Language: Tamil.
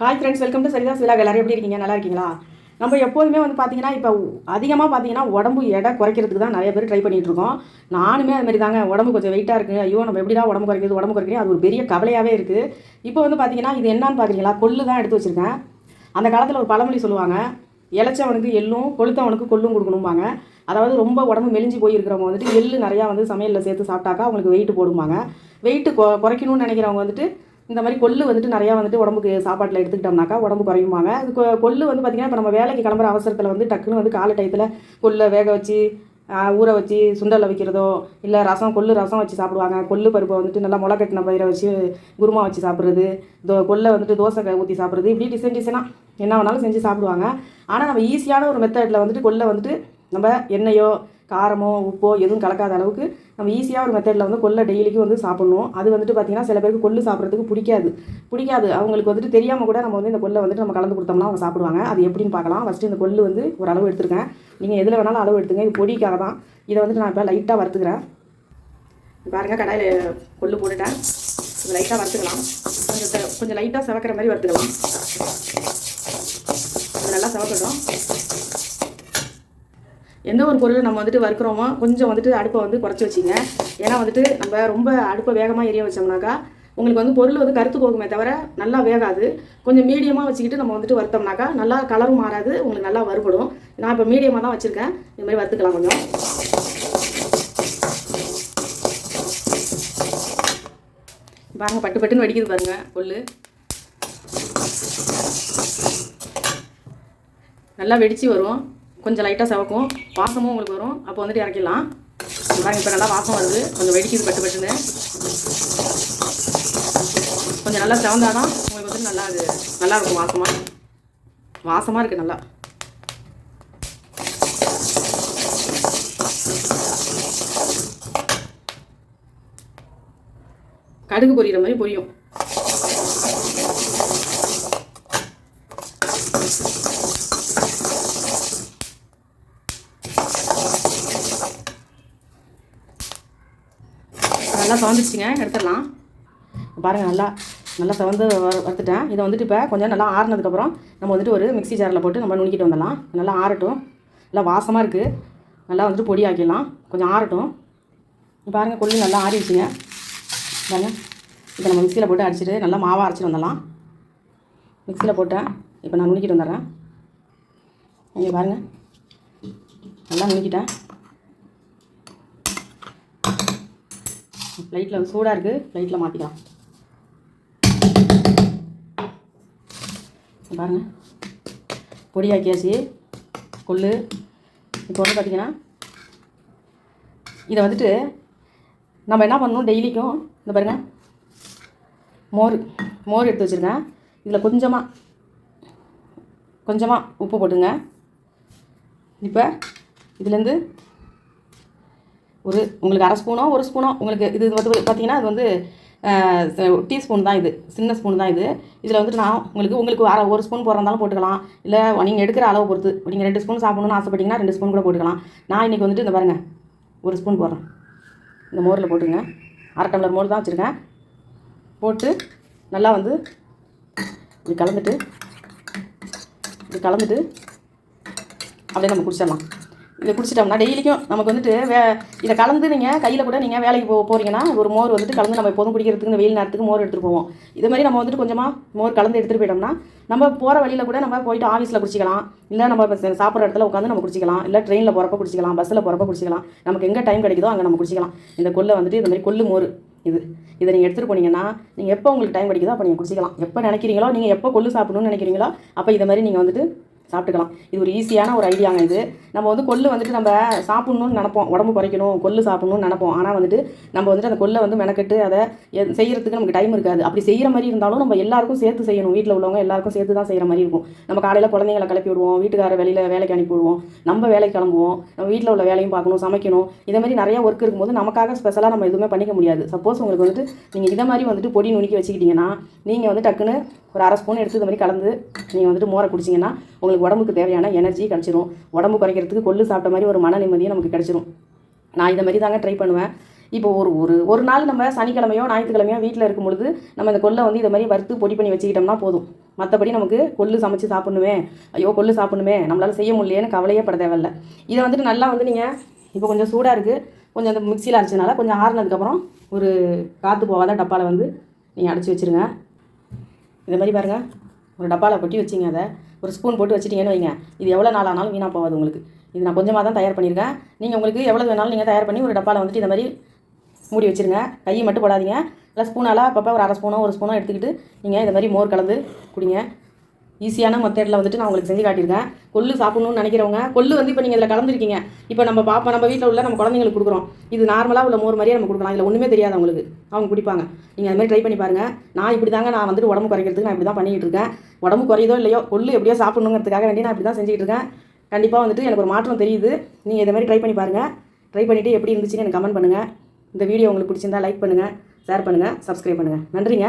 Hi friends welcome to Saritha's விழா எல்லாரும் எப்படி இருக்கீங்க? நல்லா இருக்கீங்களா? நம்ம எப்போதுமே வந்து பார்த்தீங்கன்னா இப்போ அதிகமாக பார்த்தீங்கன்னா உடம்பு எடை குறைக்கிறதுக்கு தான் நிறைய பேர் ட்ரை பண்ணிகிட்ருக்கோம் இருக்கோம். நானுமே அது மாதிரி தாங்க உடம்பு கொஞ்சம் வெயிட்டாக இருக்குது ஐயோ நம்ம எப்படிடா உடம்பு குறைக்கிறது உடம்பு குறைக்கிறது அது ஒரு பெரிய கவலையாகவே இருக்குது இப்போ வந்து பார்த்தீங்கன்னா இது என்னன்னு பார்க்குறீங்களா கொள்ளு தான் எடுத்து வச்சுருக்கேன். அந்த காலத்தில் ஒரு பழமொழி சொல்லுவாங்க இளைச்சவனுக்கு எள்ளும் கொளுத்தவனுக்கு கொள்ளும் கொடுக்கணும்பாங்க. அதாவது ரொம்ப உடம்பு மெலிஞ்சு போயிருக்கிறவங்க வந்துட்டு எள்ளு நிறையா வந்து சமையலில் சேர்த்து சாப்பிட்டாக்கா அவங்களுக்கு வெயிட் போடுவாங்க கொ குறைக்கணும்னு நினைக்கிறவங்க வந்துட்டு இந்த மாதிரி கொள்ளு வந்துட்டு நிறையா வந்துட்டு உடம்புக்கு சாப்பாட்டில் எடுத்துக்கிட்டோம்னாக்கா உடம்பு குறையுமாங்க. அது கொ- கொள்ளு வந்து பார்த்திங்கன்னா இப்போ நம்ம வேலைக்கு கிளம்புற அவசரத்தில் வந்து டக்குன்னு வந்து காலை டயத்தில் கொல்லை வேக வச்சு ஊற வச்சு சுண்டலில் வைக்கிறதோ இல்லை ரசம் கொள்ளு ரசம் வச்சு சாப்பிடுவாங்க. கொள்ளு பருப்பை வந்துட்டு நல்லா முளை கட்டின பயிரை வச்சு குருமா வச்சு சாப்பிட்றது தோ கொல்லை வந்துட்டு தோசை ஊற்றி சாப்பிட்றது இப்படி டிசைன் டிசைனாக என்ன வேணாலும் செஞ்சு சாப்பிடுவாங்க. ஆனால் நம்ம ஈஸியான ஒரு மெத்தடில் வந்துட்டு கொல்லை வந்துட்டு நம்ம எண்ணெயோ காரமோ உப்போ எதுவும் கலக்காத அளவுக்கு நம்ம ஈஸியாக ஒரு மெத்தடில் வந்து கொல்லை டெய்லிக்கும் வந்து சாப்பிட்ணும். அது வந்துட்டு பார்த்திங்கன்னா சில பேருக்கு கொள்ளு சாப்பிட்றதுக்கு பிடிக்காது. பிடிக்காது. அவங்களுக்கு வந்துட்டு தெரியாமல் கூட நம்ம வந்து இந்த கொல்லை வந்துட்டு நம்ம கலந்து கொடுத்தோம்னா அவங்க சாப்பிடுவாங்க. அது எப்படின்னு பார்க்கலாம். ஃபஸ்ட்டு இந்த கொள்ளு வந்து ஒரு அளவு எடுத்துருக்கேன். நீங்கள் எதில் வேணாலும் அளவு எடுத்துங்க. இது பொடிக்காக தான். இதை வந்துட்டு நான் இப்போ லைட்டாக வறுத்துக்கிறேன். பாருங்கள் கடாயில் கொள்ளு போட்டுட்டேன். கொஞ்சம் லைட்டாக வறுத்துக்கலாம். கொஞ்சம் கொஞ்சம் லைட்டாக சிவக்கிற மாதிரி வறுத்துக்கலாம். நல்லா செவக்கட்டும். எந்த ஒரு பொருள் நம்ம வந்துட்டு வறுக்கிறோமோ கொஞ்சம் வந்துட்டு அடுப்பை வந்து குறைச்சி வச்சிங்க. ஏன்னா வந்துட்டு நம்ம ரொம்ப அடுப்பை வேகமாக எரிய வச்சோம்னாக்கா உங்களுக்கு வந்து பொருள் வந்து கருத்து போகுமே தவிர நல்லா வேகாது. கொஞ்சம் மீடியமாக வச்சுக்கிட்டு நம்ம வந்துட்டு வறுத்தோம்னாக்கா நல்லா கலரும் மாறாது உங்களுக்கு நல்லா வறுபடும். நான் இப்போ மீடியமாக தான் வச்சுருக்கேன். இந்த மாதிரி வறுத்துக்கலாம் கொஞ்சம். பாருங்க பட்டு பட்டுன்னு வெடிக்குது பாருங்க பொல்லு. நல்லா வெடிச்சு வரும். கொஞ்சம் லைட்டாக செவக்கும். வாசமும் உங்களுக்கு வரும். அப்போ வந்துட்டு இறக்கிடலாம். பாருங்க இப்போ நல்லா வாசம் வருது. கொஞ்சம் வெடிக்குது பட்டு பட்டுன்னு. கொஞ்சம் நல்லா செவந்தாதான் உங்களுக்கு வந்துட்டு நல்லா அது நல்லா இருக்கும் வாசமாக வாசமாக இருக்குது நல்லா. கடுகு பொரியிற மாதிரி பொரியும். நல்லா சவந்துச்சுங்க எடுத்துடலாம். பாருங்கள் நல்லா நல்லா சவந்து வறுத்துட்டேன். இதை வந்துட்டு இப்போ கொஞ்சம் நல்லா ஆறுனதுக்கப்புறம் நம்ம வந்துட்டு ஒரு மிக்சி ஜாரில் போட்டு நம்ம நுணுக்கிட்டு வந்துடலாம். நல்லா ஆறட்டும். நல்லா வாசமாக இருக்குது நல்லா வந்துட்டு பொடி ஆக்கிடலாம். கொஞ்சம் ஆறட்டும். பாருங்கள் கொள்ளி நல்லா ஆறிடுச்சுங்க. பாருங்கள் இப்போ நம்ம மிக்சியில் போட்டு அடிச்சுட்டு நல்லா மாவாக அரைச்சிட்டு வந்துடலாம். மிக்சியில் போட்டேன். இப்போ நான் நுணுக்கிட்டு வந்துடுறேன். இங்கே பாருங்கள் நல்லா நுணுக்கிட்டேன். லைட்டில் வந்து சூடாக இருக்குது லைட்டில் மாற்றிக்கலாம் பாருங்க. பொடியாக்கியாச்சு. கொள்ளு. இப்போ வந்து பார்த்திங்கன்னா இதை வந்துட்டு நம்ம என்ன பண்ணணும்? டெய்லிக்கும் இந்த பாருங்க. மோர் மோர் எடுத்து வச்சுருக்கேன். இதில் கொஞ்சமாக கொஞ்சமாக உப்பு போட்டுங்க. இப்போ இதுலேருந்து ஒரு உங்களுக்கு அரை ஸ்பூனோ ஒரு ஸ்பூனோ உங்களுக்கு இது வந்து பார்த்தீங்கன்னா அது வந்து டீஸ்பூன் தான் இது. சின்ன ஸ்பூன் தான் இது. இதில் வந்துட்டு நான் உங்களுக்கு உங்களுக்கு அரை ஒரு ஸ்பூன் போடுறதாலும் போட்டுக்கலாம். இல்லை நீங்கள் எடுக்கிற அளவு பொறுத்து. நீங்கள் ரெண்டு ஸ்பூன் சாப்பிடணும்னு ஆசைப்பட்டீங்கன்னா ரெண்டு ஸ்பூன் கூட போட்டுக்கலாம். நான் இன்றைக்கி வந்துட்டு இந்த பாருங்கள் ஒரு ஸ்பூன் போடுறேன். இந்த மோரில் போட்டுங்க அரை டம்ளர் மோர் தான் வச்சுருக்கேன். போட்டு நல்லா வந்து இப்படி கலந்துட்டு இப்படி கலந்துட்டு அப்படியே நம்ம குடிச்சிடலாம். இதை குடிச்சிட்டோம்னா டெய்லிக்கும் நமக்கு வந்துட்டு வே இதை கலந்து நீங்கள் கையில் கூட நீங்கள் வேலைக்கு போ போகிறீங்கன்னா ஒரு மோர் வந்துட்டு கலந்து நம்ம எப்போதும் குடிக்கிறதுக்கு இந்த வெயில் நேரத்துக்கு மோர் எடுத்துகிட்டு போவோம். இது மாதிரி நம்ம வந்துட்டு கொஞ்சமாக மோர் கலந்து எடுத்துகிட்டு போயிட்டோம்னா நம்ம போகிற வழியில் கூட நம்ம போயிட்டு ஆஃபீஸில் குடிச்சிக்கலாம். இல்லை நம்ம சாப்பிட்ற இடத்துல உட்காந்து நம்ம குடிச்சிக்கலாம். இல்லை ட்ரெயினில் போகிறப்ப குடிச்சிக்கலாம். பஸ்ஸில் போகிறப்ப குடிச்சிக்கலாம். நமக்கு எங்கே டைம் கிடைக்குதோ அங்கே நம்ம குடிச்சிக்கலாம். இந்த கொல்லை வந்துட்டு இந்த மாதிரி கொள்ளு மோர் இது. இதை நீங்கள் எடுத்துகிட்டு போனீங்கன்னா நீங்கள் எப்போ உங்களுக்கு டைம் கிடைக்குதோ அப்போ நீங்கள் குடிச்சிக்கலாம். எப்போ நினைக்கிறீங்களோ நீங்கள் எப்போ கொள்ளு சாப்பிடணும்னு நினைக்கிறீங்களோ அப்போ இதை மாதிரி நீங்கள் வந்துட்டு சாப்பிட்டுக்கலாம். இது ஒரு ஈஸியான ஒரு ஐடியாங்க இது. நம்ம வந்து கொள்ளு வந்துட்டு நம்ம சாப்பிட்ணுன்னு நினைப்போம். உடம்பு குறைக்கணும் கொள்ளு சாப்பிட்ணுன்னு நினைப்போம். ஆனால் வந்துட்டு நம்ம வந்துட்டு அந்த கொல்லை வந்து மெனக்கெட்டு அதை செய்கிறதுக்கு செய்யறதுக்கு நமக்கு டைம் இருக்காது. அப்படி செய்கிற மாதிரி இருந்தாலும் நம்ம எல்லாருக்கும் சேர்த்து செய்யணும். வீட்டில் உள்ளவங்க எல்லாருக்கும் சேர்த்து தான் செய்கிற மாதிரி இருக்கும். நம்ம காலையில் குழந்தைங்களை கிளப்பி விடுவோம். வீட்டுக்கார வெளியில் வேலைக்கு அனுப்பி விடுவோம் நம்ம வேலைக்கு கிளம்புவோம். நம்ம வீட்டில் உள்ள வேலையும் பார்க்கணும் சமைக்கணும். இதே மாதிரி நிறைய ஒர்க் இருக்கும்போது நமக்காக ஸ்பெஷலாக நம்ம எதுவுமே பண்ணிக்க முடியாது. சப்போஸ் உங்களுக்கு வந்துட்டு நீங்கள் இதை மாதிரி வந்துட்டு பொடி நுணுக்கி வச்சுக்கிட்டிங்கன்னா நீங்கள் வந்து டக்குன்னு ஒரு அரை ஸ்பூன் எடுத்து இந்த மாதிரி கலந்து நீங்கள் வந்துட்டு மோரை குடிச்சிங்கன்னா உங்களுக்கு உடம்புக்கு தேவையான எனர்ஜி கிடச்சிரும். உடம்பு குறைக்கிறதுக்கு கொள்ளு சாப்பிட்ட மாதிரி ஒரு மன நிம்மதியும் நமக்கு கிடச்சிரும். நான் இதை மாதிரி தாங்க ட்ரை பண்ணுவேன். இப்போ ஒரு ஒரு ஒரு நாள் நம்ம சனிக்கிழமையோ ஞாயிற்றுக்கிழமையோ வீட்டில் இருக்கும் பொழுது நம்ம இந்த கொல்லை வந்து இதை மாதிரி வறுத்து பொடி பண்ணி வச்சுக்கிட்டோம்னா போதும். மற்றபடி நமக்கு கொள்ளு சமைச்சு சாப்பிட்ணுமே. ஐயோ கொள்ளு சாப்பிட்ணுமே. நம்மளால் செய்ய முடியலையேன்னு கவலையே பட தேவையில்ல. இதை வந்துட்டு நல்லா வந்து நீங்கள் இப்போ கொஞ்சம் சூடாக இருக்குது கொஞ்சம் அந்த மிக்சியில் அரைச்சதுனால கொஞ்சம் ஆறுனதுக்கப்புறம் ஒரு காற்று போகாத டப்பாவில் வந்து நீங்கள் அடைச்சி வச்சுருங்க. இதை மாதிரி பாருங்கள் ஒரு டப்பாவில் கொட்டி வச்சிங்க அதை. ஒரு ஸ்பூன் போட்டு வச்சுட்டிங்கன்னு வைங்க. இது எவ்வளோ நாள் ஆனாலும் வீணாக போகாது உங்களுக்கு. இது நான் கொஞ்சமாக தான் தயார் பண்ணியிருக்கேன். நீங்கள் உங்களுக்கு எவ்வளோ வேணாலும் நீங்கள் தயார் பண்ணி ஒரு டப்பாவில் வந்துட்டு இந்த மாதிரி மூடி வச்சிருங்க. கையை மட்டும் போடாதீங்க. இல்லை ஸ்பூனால் அப்பப்போ ஒரு அரை ஸ்பூனோ ஒரு ஸ்பூனோ எடுத்துக்கிட்டு நீங்கள் இந்த மாதிரி மோர் கலந்து குடிங்க. ஈஸியான மெத்தடில் வந்துட்டு நான் உங்களுக்கு செஞ்சு காட்டியிருக்கேன். கொள்ளு சாப்பிட்ணுன்னு நினைக்கிறவங்க கொள்ளு வந்து இப்போ நீங்கள் இதில் கலந்துருக்கீங்க. இப்போ நம்ம பாப்பா நம்ம வீட்டில் உள்ள நம்ம குழந்தைங்களுக்கு கொடுக்குறோம். இது நார்மலாக உள்ள மோர் மாதிரியே நம்ம கொடுக்கலாம். இதில் ஒன்றுமே தெரியாது அவங்களுக்கு. அவங்க குடிப்பாங்க. நீங்கள் அது மாதிரி ட்ரை பண்ணி பாருங்கள் நான் இப்படி தாங்க நான் வந்துட்டு உடம்பு குறைக்கிறதுக்கு நான் இப்படி தான் பண்ணிக்கிட்டு இருக்கேன். உடம்பு குறையுதோ இல்லையோ கொள்ளு எப்படியோ சாப்பிடணுங்கிறதுக்காக வேண்டி நான் இப்படி தான் செஞ்சுட்டு இருக்கேன். கண்டிப்பாக வந்துட்டு எனக்கு ஒரு மாற்றம் தெரியுது. நீங்கள் இதை மாதிரி ட்ரை பண்ணி பாருங்கள் ட்ரை பண்ணிவிட்டு எப்படி இருந்துச்சுன்னு எனக்கு கமெண்ட் பண்ணுங்கள் இந்த வீடியோ உங்களுக்கு பிடிச்சிருந்தா லைக் பண்ணுங்கள் ஷேர் பண்ணுங்கள் சப்ஸ்கிரைப் பண்ணுங்கள் நன்றிங்க.